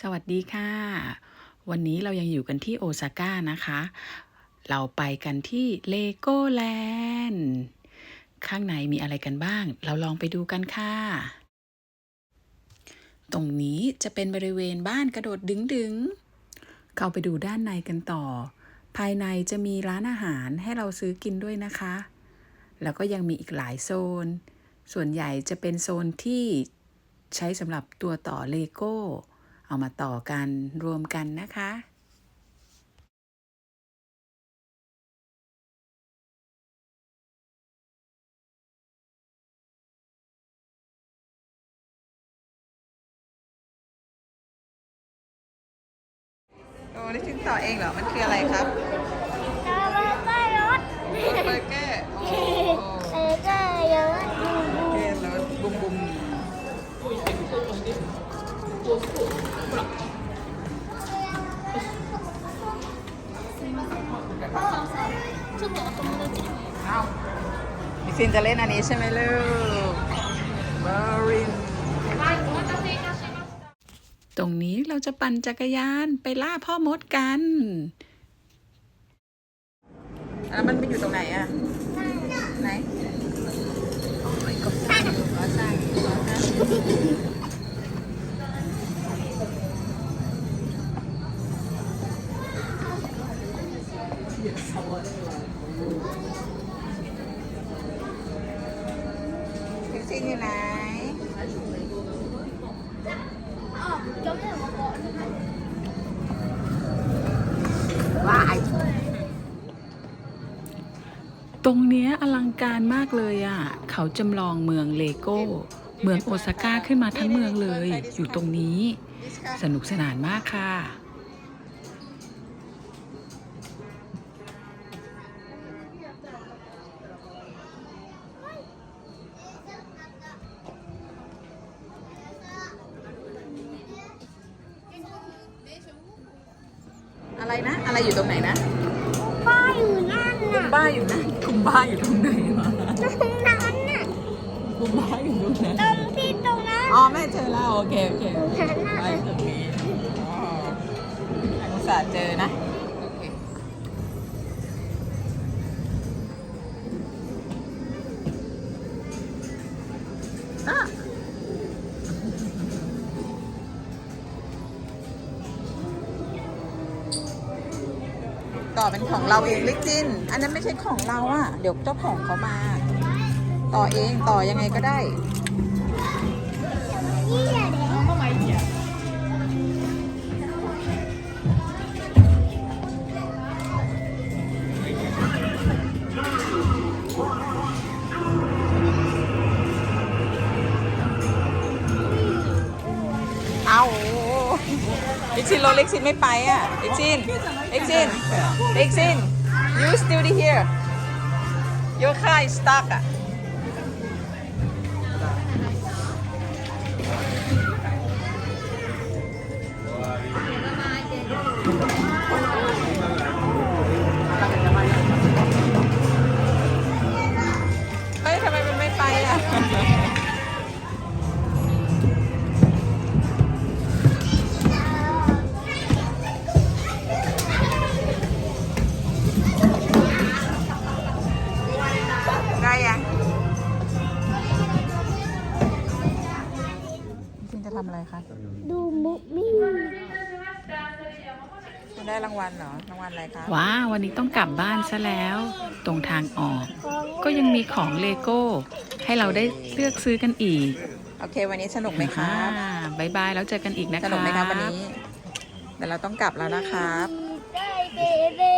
สวัสดีค่ะ วันนี้เรายังอยู่กันที่โอซาก้านะคะ เราไปกันที่เลโก้แลนด์ข้างในมีอะไรกันบ้าง เราลองไปดูกันค่ะ ตรงนี้จะเป็นบริเวณบ้านกระโดดดึงดึงเข้าไปดูด้านในกันต่อ ภายในจะมีร้านอาหารให้เราซื้อกินด้วยนะคะ แล้วก็ยังมีอีกหลายโซน ส่วนใหญ่จะเป็นโซนที่ใช้สำหรับตัวต่อเลโก้ เอามาต่อกันรวมกันนะคะโอ้นี่ชิ้นต่อเองเหรอ มันคืออะไรครับ ซึ่บอกตรงเลยจะเอาพี่ซินจะเล่นอันนี้ใช่ไหมลูกบอรินตรงนี้เราจะปั่นจักรยานไปล่าพ่อมดกันแล้วมันไปอยู่ตรงไหนอะ ไหนโอ้ยกใช่ิอยู่ไหนตรงนี้อลังการมากเลยอะ เขาจำลองเมืองเลโก้ เมืองโอซาก้าขึ้นมาทั้งเมืองเลย อยู่ตรงนี้ สนุกสนานมากค่ะ อะไรนะ อะไรอยู่ตรงไหนนะป้าอยู่นั่นคุมน่ะบ้าอยู่นะคุมบ้าอยู่ตรงไหนวะตรงนั้นน่ะคุมบ้าอยู่ตรงไหนตรงที่ตรงนั้นอ๋อแม่เจอแล้วโอเคโอเคตรงนั้นน่ะไปตรงนี้อ๋ออุตส่าห์เจอนะ ต่อเป็นของเราเองลิกจิน อันนั้นไม่ใช่ของเราอะ่ะเดี๋ยวเจ้าของเขามา ต่อเองต่อยังไงก็ได้ กซินโลเล็กซินไม่ไปอะเล็กซินเล็กซินเล็กซิน you still here your car is stuck อะ ได้ยังจริงจะทำอะไรคะ ดูมุกมี่คุณได้รางวัลเหรอ รางวัลอะไรคะ ว้าววันนี้ต้องกลับบ้านซะแล้ว ตรงทางออก ก็ยังมีของเลโก้ ให้เราได้เลือกซื้อกันอีก โอเค วันนี้สนุกไหมครับอ่าบายบาย แล้วเจอกันอีกนะสคะนุกไหมครับวันนี้เดี๋ยวเราต้องกลับแล้วนะครับได้เบเบ้